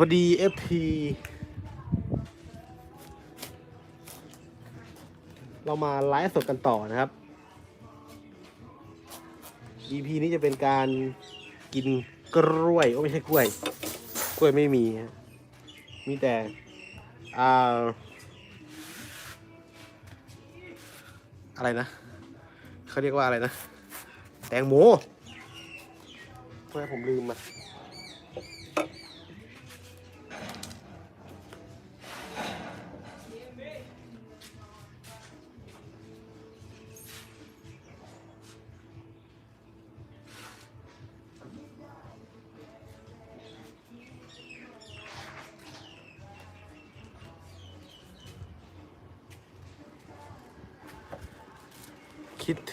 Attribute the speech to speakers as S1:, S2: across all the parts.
S1: วัสดี FP เรามาไลฟ์สดกันต่อนะครับ EP นี้จะเป็นการกินกล้วยโอ้ไม่ใช่กล้วย กล้วยไม่มีฮะมีแต่อ่าอะไรนะเขาเรียกว่าอะไรนะ แตงโมทำไมผมลืมอะ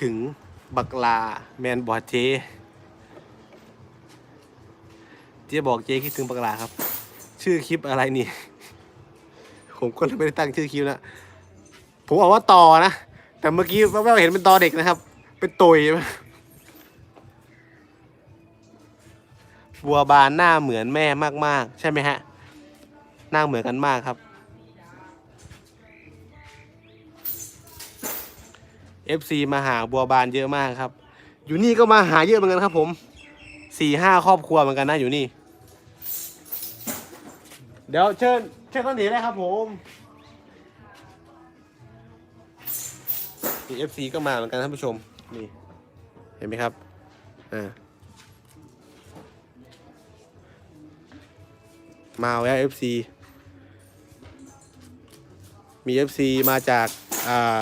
S1: ถึงบักลาแมนบอดเจเจ๊บอกเจ๊คิดถึงบักลาครับ ชื่อคลิปอะไรนี่ ผมก็ไม่ได้ตั้งชื่อคลิปนะผมบอกว่าต่อนะ แต่เมื่อกี้แววๆเห็นเป็นตอเด็กนะครับ เป็นตุยบัวบานหน้าเหมือนแม่มากๆ ใช่ไหมฮะ หน้าเหมือนกันมากครับ FC มาหาบัวบานเยอะมากครับ อยู่นี่ก็มาหาเยอะเหมือนกันครับ ผมสี่ห้าครอบครัวเหมือนกันนะอยู่นี่ เดี๋ยวเชิญเชิญต้นหนีเลยครับผมนี่ FC ก็มาเหมือนกันท่านผู้ชมนี่เห็นไหมครับอ่ามาแล้ว FC มี FC มาจากอ่า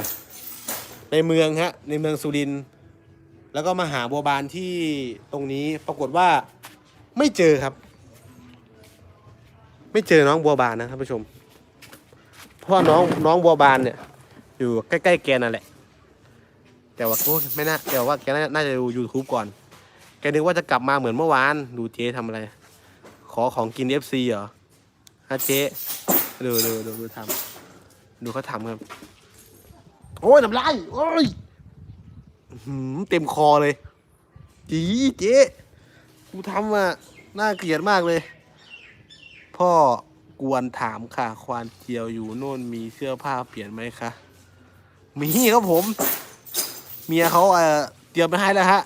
S1: ในเมืองฮะในเมืองสุรินทร์แล้วก็มาหาบัวบานที่ตรงนี้ปรากฏว่าไม่เจอครับ ไม่เจอน้องบัวบานนะท่านผู้ชม เพราะน้องน้องบัวบานเนี่ย อยู่ใกล้ๆแกนั่นแหละ แต่ว่าโอ้ไม่น่าแต่ว่าแกน่าน่าจะดู YouTube ก่อน แกนึกว่าจะกลับมาเหมือนเมื่อวานดูเจ๊ทำอะไร ขอของกิน FC เหรอฮะเจ๊ดูดูดูดูทำดูเขาทำครับ โอ้ยน้ำลายโอ้ยเต็มคอเลย จีเจ๊กูทำอะน่าเกลียดมากเลย พ่อกวนถามค่ะ ควานเจียวอยู่โน่นมีเสื้อผ้าเปลี่ยนไหมคะมีครับผม เมียเขาเอ่อเตรียมไปให้แล้วฮะ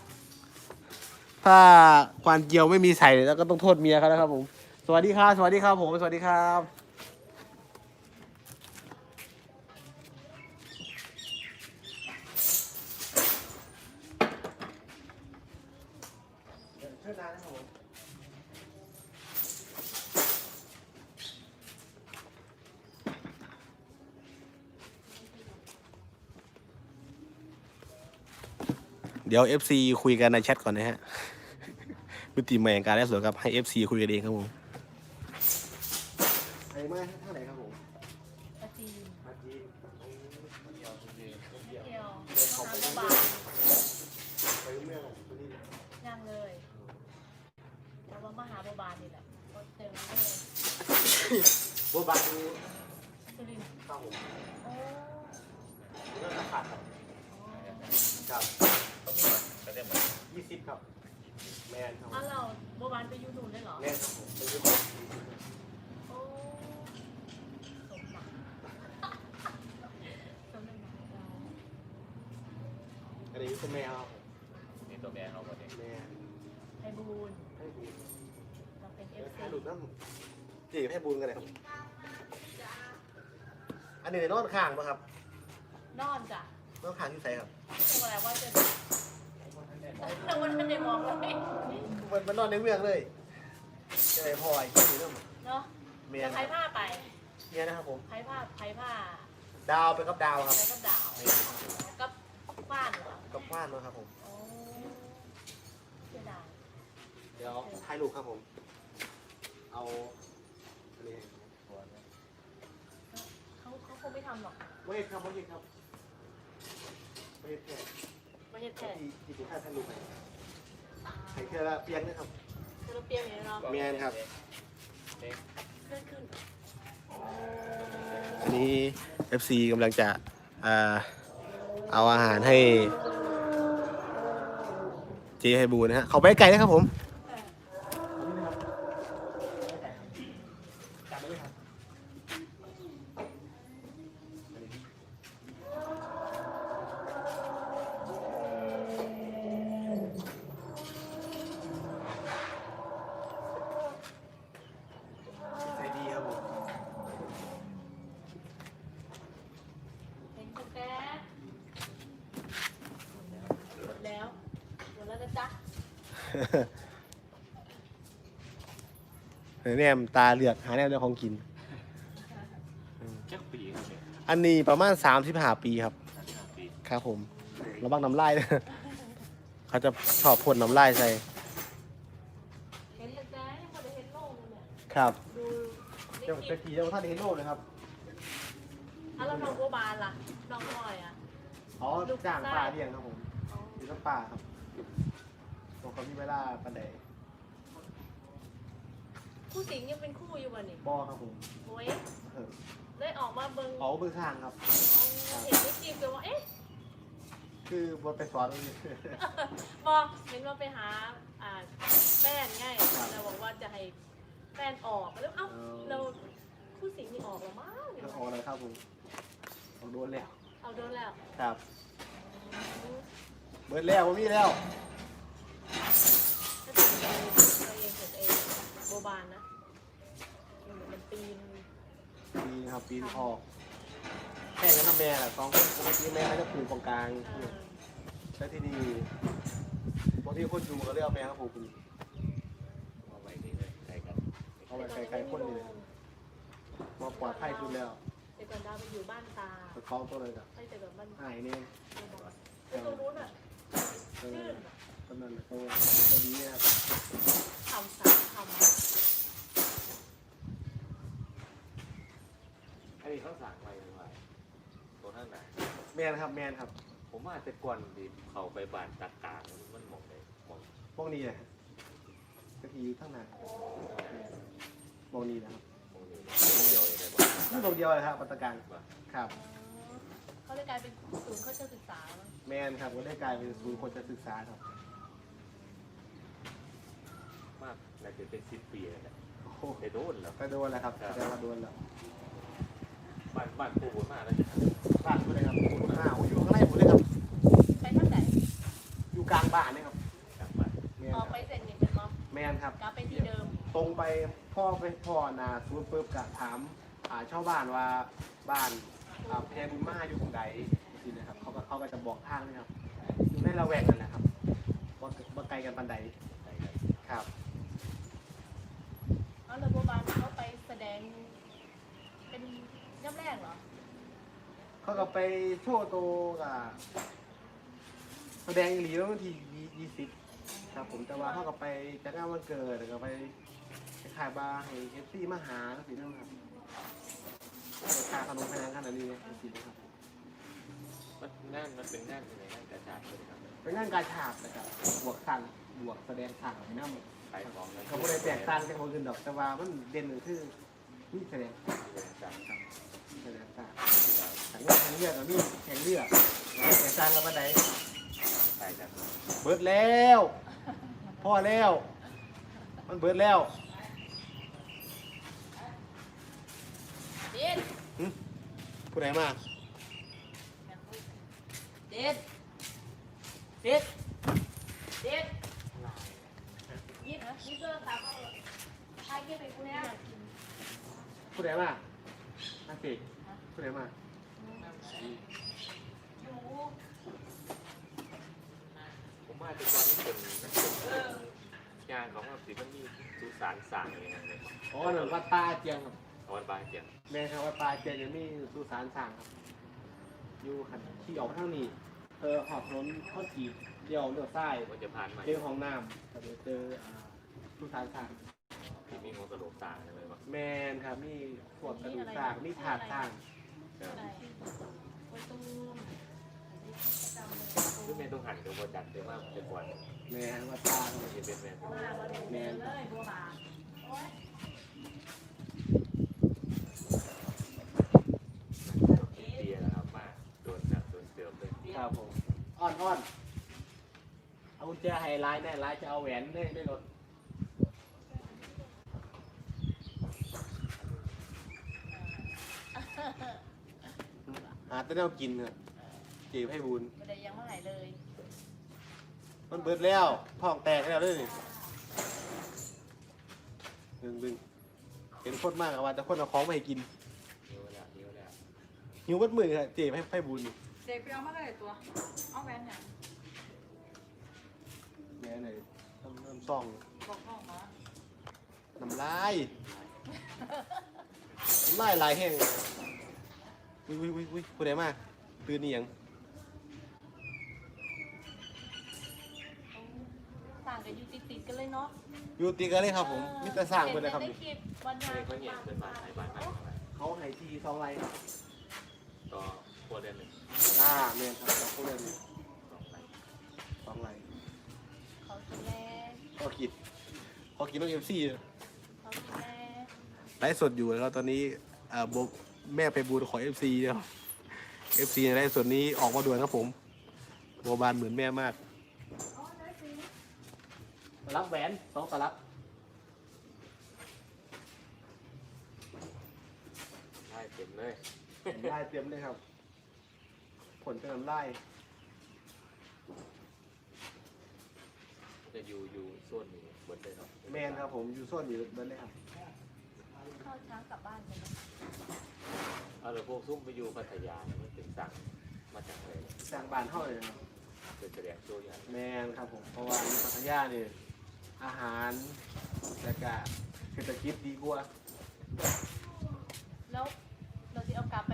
S1: ถ้าควานเจียวไม่มีใส่แล้วก็ต้องโทษเมียเขานะครับผม สวัสดีครับ สวัสดีครับผม สวัสดีครับ ช่วยนานนะครับผมเดี๋ยว FC คุยกันในแชทก่อนนะฮะมิติใหม่แห่งการได้สวนครับ ให้ FC คุยกันเองครับผมไอ้ไม่ท่าไหนครับผม
S2: อาจีน
S1: อาจีน
S2: เดียวมหาบาล
S1: ไปเมื่อไหร่ตัวนี้
S2: ยังเลย แต่ว่ามหาบาลนี่แหละก็เจอเลย
S1: บัวบานดู
S2: สุรินทร์
S1: ครับผม
S2: โอ้
S1: เรื่องราคาครับครับยี่สิบครับ แมนครับผ
S2: อ้ามวเราบาบานไปอยูนูนได้เหรอ
S1: แมนครับผมไปดู
S2: โอ้สมบัติสมบัติเรา
S1: อันนี้คือแมวครับ
S3: นี่ตัวแม่เขาหมดเลย
S1: แมน
S2: ไพบูลย์
S1: ให้บุญ
S2: เราเป็นเอฟ
S1: ให้
S2: ซี
S1: หลุดน้ำ จีบให้บุญกันเลยครับอันนี้ในนอนข้างปะครับ
S2: นอนจ้ะ
S1: นอนข้างที่ใส่ครับ
S2: เป็นอะไรว่าจะแต่วันนั้นได้มองเลย
S1: มันมันนอนในเมืองเลยจะไปพอไอ้ที่นี่
S2: เนาะ
S1: เมีย
S2: จะ
S1: นะ
S2: ไพ่ผ้าไป
S1: เมียนะครับผม
S2: ไพ่ผ้าไพ่ผ้า
S1: ดาวไปกับดาวครับ
S2: แล้วก็ดาวกับบ้านเหรอ
S1: กับฟ้านนะครับผม
S2: โอ้เสียดาย
S1: เดี๋ยวถ่ายรูปครับผม เอา
S2: งไม่ทำหรอก
S1: ไม่ครับไม่ครับไม่แค่
S2: ไม่ใช่แค่
S1: ที่ที่ผมถ่ายถ่ายรูปไปถ่ายแค่ละเพียงนะครับ
S2: คือเราเปรี้ยวอย่างนี้เนาะ
S1: เมียนครับ
S2: เลื่อนขึ้น
S1: อันนี้ FC กำลังจะอ่าเอาอาหารให้เจให้บูนะฮะเขาไปไกลนะครับผม
S2: เออ
S1: แนมตาเหลือกหาแนวเรื่องของกิน
S3: จักปีครับเนี่ย
S1: อันนี้ประมาณ3ามสิบห้าปีครับ
S3: สามสิบห้าปี
S1: ครับผมระวังน้ำลายนะเขาจะชอบพ่นน้ำลายใส่
S2: เห็นเลยจ้ายังไม่ได้เห็นโลกเลยเนี่ย
S1: ครับ
S2: ดู
S1: เดี๋ยว
S2: ในค
S1: จะ
S2: ลิป
S1: ขี่เดี๋ยวท่านเห็นโลกเลยครับ
S2: อะแล้วน้องบัวบานล่ะน้องพลอยอะ
S1: อ๋อจ้างปลาเลี้ยงครับผม
S2: อ๋อ
S1: อยู่น้ำปลาครับบอ กเขามีเวลาปันใด
S2: คู่สิงยังเป็นคู่อยู่บ่นี่
S1: บอครับผม
S2: โอ้ย
S1: เออ
S2: ได้ออกมาเบิ่ง
S1: เขาเบื้องทางครับ
S2: เอาเห็นในคลิปเลยว่าเอ๊ะ
S1: คือบทไปสอนตรงนี้
S2: บอกเห็นว่าไปหาอ่าแฟนไงเราบอกว่าจะให้แฟนออกแล้วเอ้าเราคู่สิงนี่ออกแล้วมั้ง
S1: จะออกอะไรครับผมออกโดนแล้ว
S2: เอาโดนแล้ว
S1: ครับ เบิดแล้วผมมีแล้ว
S2: ถ้าจะเป็นตัวเองเห็นเองโบบานนะมันปีน
S1: ปีนครับปีนออกแข่งกันน้ำแม่แหละสองคนปกติแม่เขาจะปลูกตรงกลาง
S2: เอ่อ
S1: ใช้ที่ดีบางทีคนอยู่ก็เรียกแม่ครับปลูกอยู่
S3: เอาไว้นี่เลยใกล้กัน
S1: เอาไปไกลๆคนนี่มาปลอดภัยขึ้นแล้ว
S2: แต่ก่อนดาวไปอยู่บ้านตา
S1: แต่เขาตัวเลยกับ
S2: ไม่แต่ก่อนบ้าน
S1: หายเนี่ย
S2: แล้วตรงนู้นอะ
S1: เอ
S2: ชื่
S1: อ นตอนนั้นตัวตัวดีนะครับ
S2: ทำสามท
S3: อันนี้เขาสั่งไว้หรือว่าตัวท่านไหน
S1: แมนครับแมนครับ
S3: ผมว่าแต่ก่อนดีเขาไปบ้านตากางมันมองได้มอง
S1: พวกนี้แหละกะทิอยู่ทั้งนั้นพวกนี้นะครับ
S3: มองนี่เดียวเลยได้บ่
S1: นี่ตรงเดียวเลยครับปัตตการครับำ
S2: เขาเลยกลายเป็นศูนย์เขาจะศึกษามั้ง
S1: แมนครับก็ได้กลายเป็นศูนย์คนจะศึกษาครับ
S3: มาก น่าจะเป็นสิบปีแล้วแหละ
S1: โอ้โห
S3: แต่โดนแล้ว
S1: ก็โดนแล้วครับแสดงว่าโดนแล้ว
S3: บ้านบ้านปู่มากแล้วจะ
S1: บ้านคุณเลยครับคุณข้าวอยู่ข้างในผมเลยครับ
S2: ไปท่านไหน
S1: อยู่กลางบ้านนี่ครับ
S3: กลับบ้าน
S1: แมน
S2: ออก
S1: ค
S2: ไป
S1: รับ
S2: เสร็จเนี่ยเป็นม็อบ
S1: แมนครับ
S2: กลับไปที่เดิม
S1: ตรงไปพ่อไปพ่อนาซูนย์ปุ๊บกะถามอ่าชาวบ้านว่าบ้านอ่าแพรบุญมาอยู่ตรงไหนจริงๆนะครับเขาก็เขาก็จะบอกทางนะครับอยู่ในละแวกนั่นแหละครับบ่บ่ไกลกันปันใด
S3: ใกล้กัน
S1: ครับ
S2: เอาเลยโบบานเขาไปแสดง เป็นย่ำแรกเหรอ
S1: เขาก็ไปโชว์ตัวกับแสดงอีหลีแล้ววันที่ยี่สิบครับ ผมแต่ว่าเขาก็ไปจัดงานวันเกิดแล้วก็ไปขายบาร์ให้เอฟซีมาหาสินั่นครับคาขนมพนังขนาดนี้เลยสินะครับ
S3: มันงานมันเป็นงานยังไงงานกระจาดเลยครับ
S1: เป็นงานการฉาบนะครับบวกสั่งบวกแสดงสั่งให้น้ำ
S3: ขายของแล้ว
S1: เขาไม่ได้แตกต่างจากคนอื่นดอกแต่ว่ามันเด่นก็คือนี่แสดง
S3: จาก
S1: แสดงสั่งแข่งเลือดแข่งเลือดกับนี่แข่งเลือดแข่งสั่งกับบันได
S3: ขายจาก
S1: เบิดแล้วพ่อแล้ว มันเบิดแล้ว
S2: เด็ด
S1: ผู้ใดมา
S2: เด็ดเด็ดเด็ดยิบยิบเลิกครับใครเก็บไปกูเนี่ย
S1: ผู้ใดมาอาเกผู้ใดมา
S2: หนู
S3: ผมว่าแต่ก่อนนี่เป็นมันเป็นงานของแบบสิมันมีสุสานสร้างอะไรอย่างเงี้ย
S1: อ๋อหนึ่งวัดตาเจียงครับ
S3: เอาวันบายเจียง
S1: แม่ครับวัดตาเจียงยังมีสุสานสั่งครับอยู่ขันขี่ออกทางนี้เออหอบถนนข้อกีบเดี่ยวเลี้ยวซ้าย
S3: มันจะผ่านใหม่
S1: เจอห้องน้ำแต่เดี๋ยวเจออ่าสุสานสั่ง
S3: ที่มีมงสรุปต่างใช่ไหมวะ
S1: แมนครับมีพวกกระดูกสั่งมีถาดสั่ง
S2: อะไรประตู
S3: คือไม่ต้องหันกับโปรจัดเลยว่าจะกวน
S1: แม่นวัดตาครับ
S3: มันจะเป็นแบบ
S2: มาวันเดิมเลยบัวบาน
S3: เตียนะครับมาโดนจับโดนเติมเลย
S1: ครับผมอ้อนอ้อนเอากุญแจให้ร้ายแน่ร้ายจะเอาแหวนได้ได้รถ หาแต่แนวกินครับจีบให้บุญ
S2: ไม่ได้ยังเมื่อไหร่เลย
S1: มันเบิดแล้วท้องแตกแล้วด้วยนี่ดึงดึงเห็นคนมากอะว่าแต่คนเอาของมาให้กิน
S3: นิ้วแล้วนิ้วแล้ว
S1: หิวเบัดมือครับจีบให้ให้บุญ
S4: เด็กไปเอามาเลยตัว เอาแหวนเนี่ย
S1: แม่เลยน้ำน้ำซอง
S2: บอกห้องนะ
S1: น้ำลาย น้ำลายลายแห้งวิววิววิวิผู้ใดมาตื่นนี่ยัง
S2: ต่างกันอยู่ติดๆกันเลยเนาะ
S1: อยู่ตีกันเลยครับผมมิตรสร้างเพิ่นเลยครับ
S2: ห็
S1: นี่
S2: ใคลิปวันงาน
S3: เขาเนี่ยเป็นบ้านไทยบ้านโอะไร
S1: เขาให้ทีสองไรครับ
S3: ต่อครัวเรือนหนึ่ง
S1: อ่าเมนครับเขาเรียน
S3: สองไร
S1: สองไร
S2: เขาแม่
S1: เขาคิดเขาคิดต้องเอฟซี่ ไลฟ์สดอยู่แล้วตอนนี้เอ่อบอกแม่ไปบูนขอเอฟซีแล้วเอฟซีในไลฟ์สดนี้ออกมาด่วนครับผมโบบานเหมือนแม่มากรับแหวนสองตลับ
S3: ได้เต็มเลย
S1: ลายเตรียมเลยครับ ผลเป็นน้ำลาย
S3: จะอยู่อยู่ส่วนนี้เหมือนเดิม
S1: แมนครับผมอยู่ส่วนอยู่เบิร์เลยครับ
S2: เข้าช้างกลับบ้านกันนะ
S3: เอาเลยพวกซุ่มไปอยู่พัทยาเนี่ยมันเป็นสั่งมาจากอะไรเนี่ย
S1: สร้างบ้านเท่าเลยครับ
S3: เป็นแสดงตัวอย่าง
S1: แมนครับผมเพราะว่าในพัทยาเนี่ยอาหารและก็เศรษฐกิจดีกว่า
S2: แล้วเราจะเอากลับไป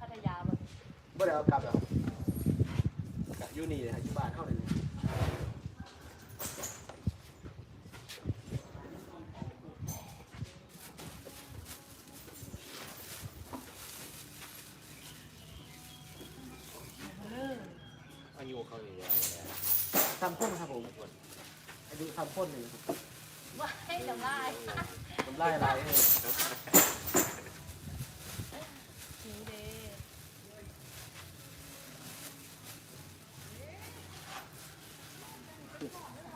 S2: พัทยาบ่
S1: บ่ได้เอากลับหรอกกลับอยู่นี่นะครับอยู่บ้านเท่าเลย
S2: เออ
S3: อายุเขาอย่างเงี้ย
S1: ทำพ่นครับผมอายุทำพ่นเลยนะครับ
S2: ว่าให้จำได้
S1: น้ำลายลายให้
S2: นี่เด้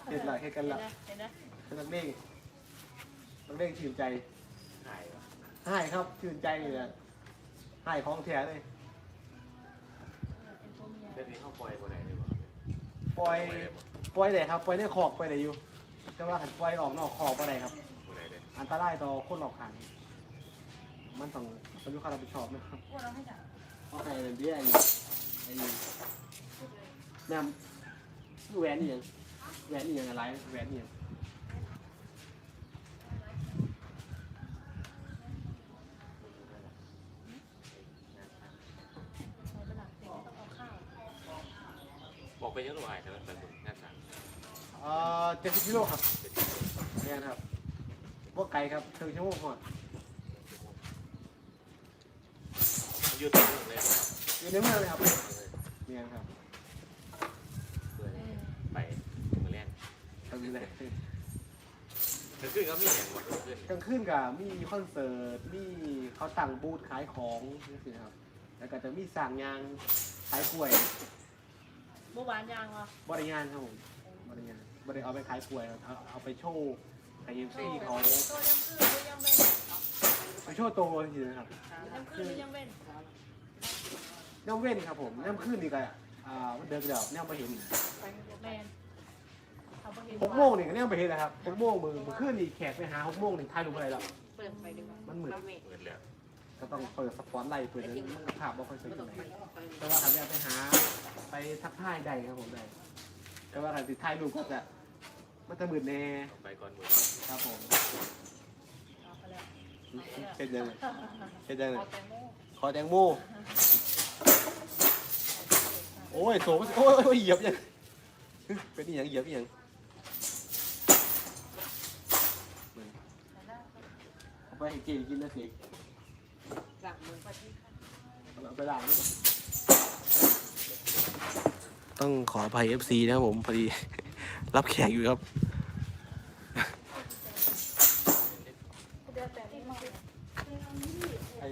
S1: เห็นหลายให้กัน
S2: เห็น
S1: ละ
S2: ไหมเห็นไหม
S1: นักเด้งนักเด้งชื่นใจ
S3: หายวะ
S1: ให้ครับชื่นใจเลยนะให้ของแท้เลย
S2: เป็นตัวเมีย
S3: เรื่องนี้เข้าปล่อยบนไหนดีวะ
S1: ปล่อยปล่อยได้ครับปล่อยได้ขอกปล่อยได้อยู่ แต่ว่าหันปล่อยออกนอกขอกไปไรครับ
S3: บนไหนเลย
S1: อันตรายต่อคนออกขันมันต้องเป็นลูกค้ารับผิดชอบนะครับ
S2: อ้วนเราให้จับ
S1: โอเคเดี๋ยวเดี๋ยไอ้ไอ้แม่มแหวนนี่ยังแหวนนี่ยังอะไรแหวนนี่ยัง
S2: ใส่ไปหลังเด็กต้องเอาข้าว
S3: บอกไปเยอะหน่อยแต่มันเป็นหมึกหน้าสั่ง
S1: เอ่อเจ็ดสิบกิโลครับเนี่ยครับพวกไก่ครับถึงชั่วโมงก่อน
S3: มันยืดตัวเลย
S1: อยู่ในเมืองเลยครับเนี่ยครับ
S3: เพื่อไปมาเล่น
S1: ทำยังไง
S3: ถึงขึ้นก็มีอย่างหมดขึ้น
S1: กลางคืนกับมีคอนเสิร์ตมีเขาตั้งบูธขายของนี่สิครับ แล้วก็จะมีสั่งยางขายกล้วย
S2: เมื่อวานยังเหรอบ
S1: ริงานครับผมบริงานบริเอาไปขายกล้วยครับเอาเอาไปโชว์ไอ้ซี่เขา
S2: ตัวยังคือหรือยังเว้น
S1: ไปโชว์โตจริงๆนะครับ
S2: ยังคือหรือยังเว้น
S1: น้ำเว้นครับผมน้ำขึ้นดีกว่าอ่ามันเดินเดี๋ยวเนี่ยมาเห็น
S2: แมนเอาไปเห็น
S1: หกโมงนี่ก็เนี่ยมาเห็นนะครับหกโมงมือมือขึ้นนี่แขกไปหาหกโมงนี่ทายรูปอะไรหรอก
S4: เปิดไปดีกว่า
S1: มันเหมือน
S3: เหมือนแล้ว
S1: ก็ต้องเปิดสปอตไลท์เปิดนั้นมันภาพว่ค่อยสวยตรงไหนแต่ว่าถ้าอยากไปหาไปทักทายได้ครับผมได้ แต่ว่าถ้าติดถ่ายรูปก็จะมันจะมืดแน่
S3: ไปก่อนหมือ
S1: ครับผม
S2: เปแล้ว
S1: เช่นยังไงเช่นยังไง
S4: เอแตงโม
S1: ขอแตงโมโอ้ยโถโอ้ยโอ้ยเหยียบยังเป็นอีหยังเหยียบอีหยังเอาไปให้เจนกินนะสิ ไปล้าต้องขออภัย FC นะครับผม พอดี รับแขกอยู่ครับ
S2: เดือนแต่ที่มา
S1: ไอ้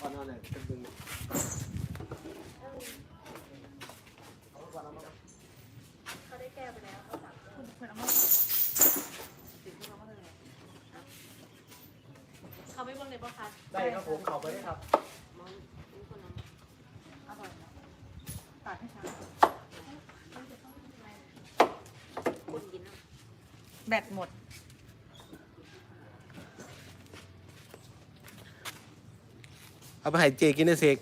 S1: ตอนนั้นเนี่ยเป็นดึงเอาก่อนเอามาก่อน
S2: เขาได้แก้ไปแล้วเขาสั่ง
S4: คุณคุณเอามาฝากสิ่งที่เราก็เลย
S2: เขาไม่เบิ่งเลยป่ะคะ
S1: ได้ครับผมขอบไปได้ครับ
S4: มองคุณคนนั้นอร่อยนะตัดให้ช้าคุณกินนะ แบตหมด
S1: เอาไปให้เจกินนะเสก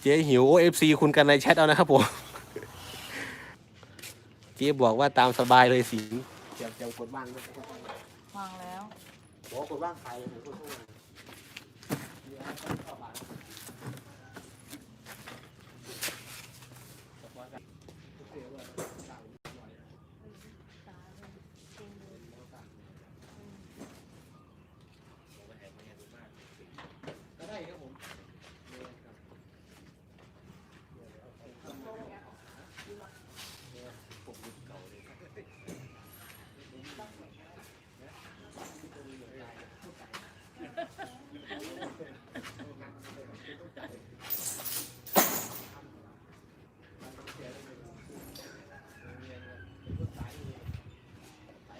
S1: เจหิวโอเอฟซีคุณกันในแชทเอานะครับผม เจ๊บอกว่าตามสบายเลยสิงเจียมเจียมกดบ้างด้วย
S4: วางแล้ว
S1: บอกว่ากดบ้างใครเลยกดเข้ามาเนี่ยเข้าบ้าน ก็ได้ครับผม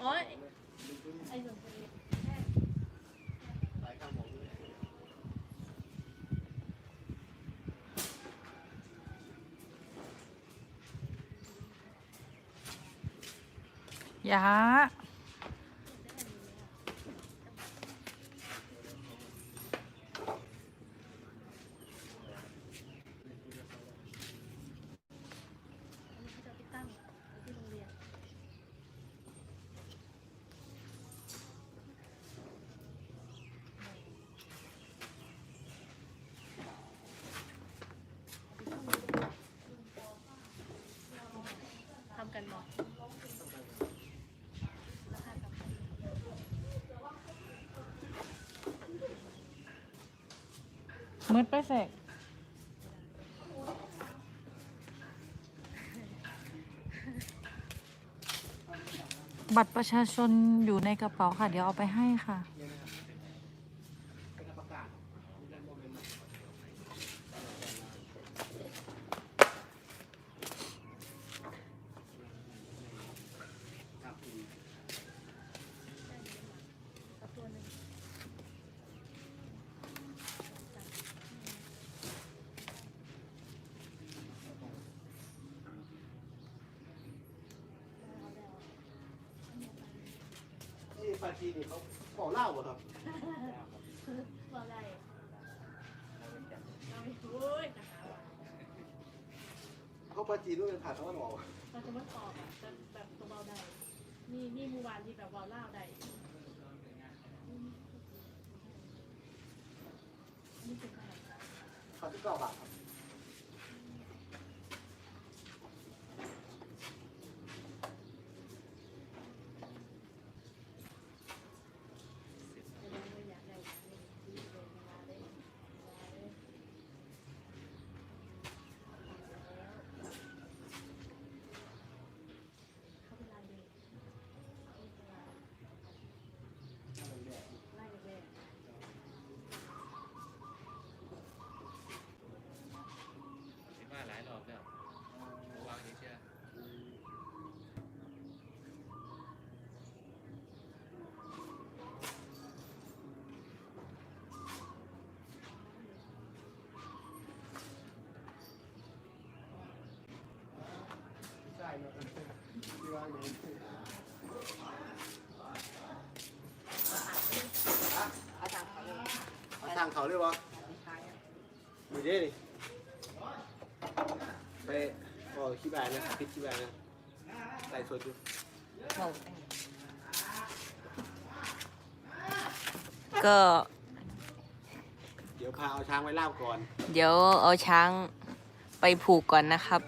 S2: โอ้ยไอ้หนุ่มคนนี้
S1: สายข้างหมองด้วย
S4: ยา
S2: อันนี้เขาจะไปตั้งที่โรงเรียนทำกันบ่
S4: มืดไปเสกบัตรประชาชนอยู่ในกระเป๋าค่ะ เดี๋ยวเอาไปให้ค่ะ
S2: สักตัวหนึ่ง
S1: นี่ปาจีนนี่เขาขอเหล้าเหรอครับ
S2: ว่าได้เราไม่รู้นะคะว่า
S1: เขาปาจีนด้วยเป็นผ่านตะวันออก
S2: เราจะมาตอบอะแบบแบบตัวเบาได้นี่นี่เมื่อวานที่แบบว่าเล่าได้นี่เป็นอะไร
S1: เขาที่เก้าบาทครับ
S2: อยากได้อยากได้ดีเลยเวลาได้เวลาได้เข้าเวลาดีเข้าเวลาไล่แรก
S3: คิดว่าหลายรอบแล้วระวังนี้เชื่อ
S1: ใช่ครับที่ว่าอย่างนี้ เอาทางเขาเลยวะมีเด้ดิไปโอ้ขี้บายนะพิษขี้บายนะใส่สดอยู่
S5: ก็
S1: เดี๋ยวพาเอาช้างไว้ล่ามก่อน
S5: เดี๋ยวเอาช้างไปผูกก่อนนะครับ